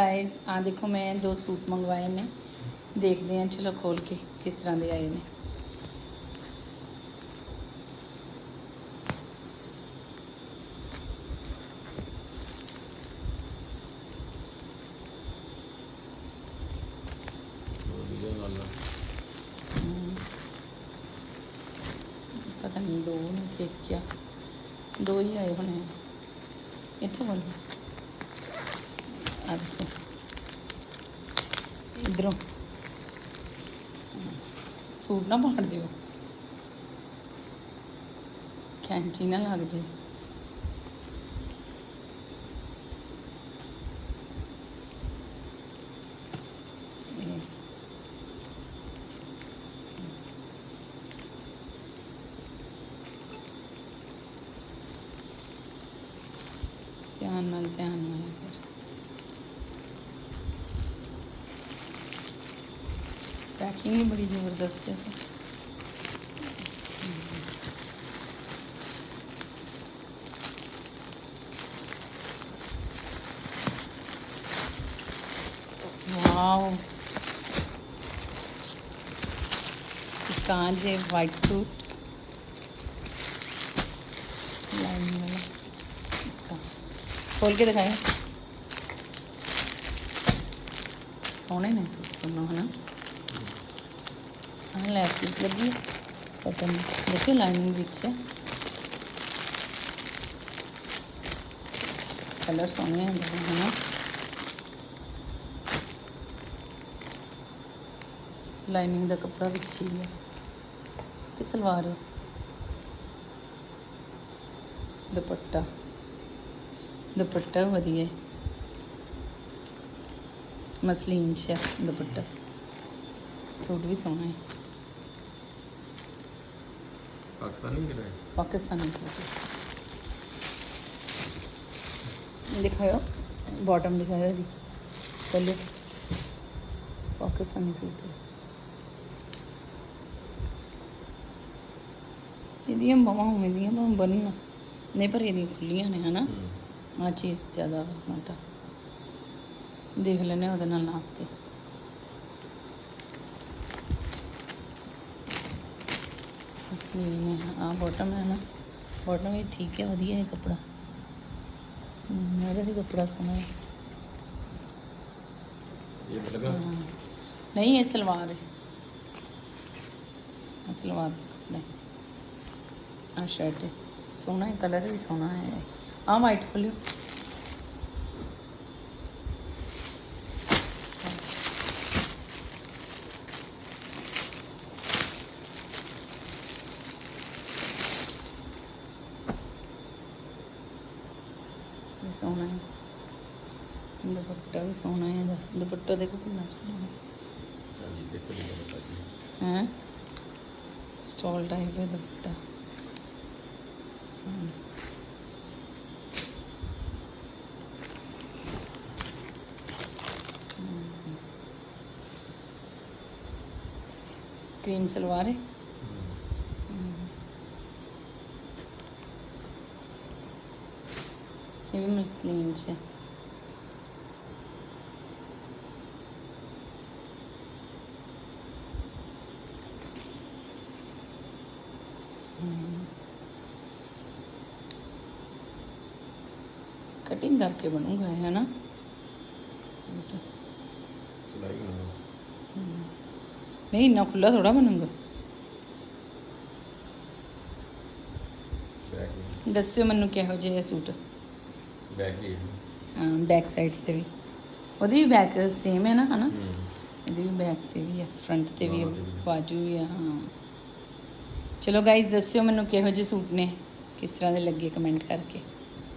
Guys आ देखो मैं दो सूट मंगवाए ने देखते हैं, चलो खोल के किस तरह के आए ने हम्म। पता नहीं, दो क्या? दो ही आए होने इतों बोलो देखो इधरों। सूट ना फाड़ दो कैंची ना लग जाए। ध्यान ध्यान पैकिंग ही बड़ी ज़बरदस्त है। कांच है वाइट सूट खोल के दिखाए। सोने नहीं सूट करना है ना? इलास्टिक लगी बटन देखिए लाइनिंग बीच से कलर सोने हैं लाइनिंग का कपड़ा भी अच्छी है सलवार है दुपट्टा दुपट्टा वधिए मसलीन शेफ दुपट्टा सूट भी सोना है ਪਾਕਿਸਤਾਨੀ में किधर है पाकिस्तान में दिखायो बॉटम दिखायो ਇਹਦੀ। ਪਹਿਲੇ। ਪਾਕਿਸਤਾਨੀ ਸੂਟ ਹੈ ਇਹਦੀਆਂ ਬਾਹਾਂ ਉਵੇਂ ਦੀਆਂ ਬਾਹਾਂ ਬੰਨ ਨਹੀਂ ਪਰ ਇਹਦੀਆਂ ਖੁੱਲੀਆਂ ਨੇ ਹਨਾ? ਆ ਚੀਜ਼ ਜ਼ਿਆਦਾ ਮਾਟਾ ਦੇਖ ਲੈਣੇ ਉਹਦੇ ਨਾਲ ਨਾਪ ਕੇ। ਇਹ ਨੇ ਆ ਬੋਟਮ ਹੈ ਨਾ। ਬੋਟਮ ਵੀ ਠੀਕ ਹੈ ਵਧੀਆ ਹੈ ਕੱਪੜਾ। ਇਹਦਾ ਵੀ ਕੱਪੜਾ ਸੋਹਣਾ ਹੈ। ਇਹ ਲੱਗਾ। ਨਹੀਂ ਇਹ ਸਲਵਾਰ ਹੈ। ਸਲਵਾਰ ਦਾ ਕੱਪੜਾ ਹੈ। ਆ ਸ਼ਰਟ ਹੈ। ਸੋਹਣਾ ਹੈ ਕਲਰ ਵੀ ਸੋਹਣਾ ਹੈ। ਆ ਵਾਈਟ ਖੋਲਿਓ ये सोना है दुपट्टा भी सोना है दुपट्टा देखो कितना सोना है स्टॉल टाइप है दुपट्टा क्रीम सलवार है ये भी मसलिन से कटिंग करके बनूंगा है ना सूट ਸਿਲਾਈ ਕਰਨਾ नहीं इतना खुला थोड़ा बनूंगा ਬੈਕ ਦੱਸਿਓ ਮੈਨੂੰ ਕਿਹੋ ਜਿਹੇ ਆ ਸੂਟ ਬੈਕ ਹੀ ਬੈਕ ਸਾਈਡ ਤੇ ਵੀ। ਉਹਦੀ ਵੀ ਬੈਕ ਸੇਮ ਹੈ ਨਾ ਹਨਾ? ਇਹਦੀ ਵੀ ਬੈਕ ਤੇ ਵੀ ਹੈ ਫਰੰਟ ਤੇ ਵੀ ਹੈ। ਬਾਜੂ ਵੀ ਹੈ ਹਾਂ। ਚਲੋ ਗਾਇਜ਼ ਦੱਸਿਓ ਮੈਨੂੰ ਕਿਹੋ ਜਿਹੇ ਸੂਟ ਨੇ ਕਿਸ ਤਰ੍ਹਾਂ ਦੇ ਲੱਗੇ ਕਮੈਂਟ ਕਰਕੇ।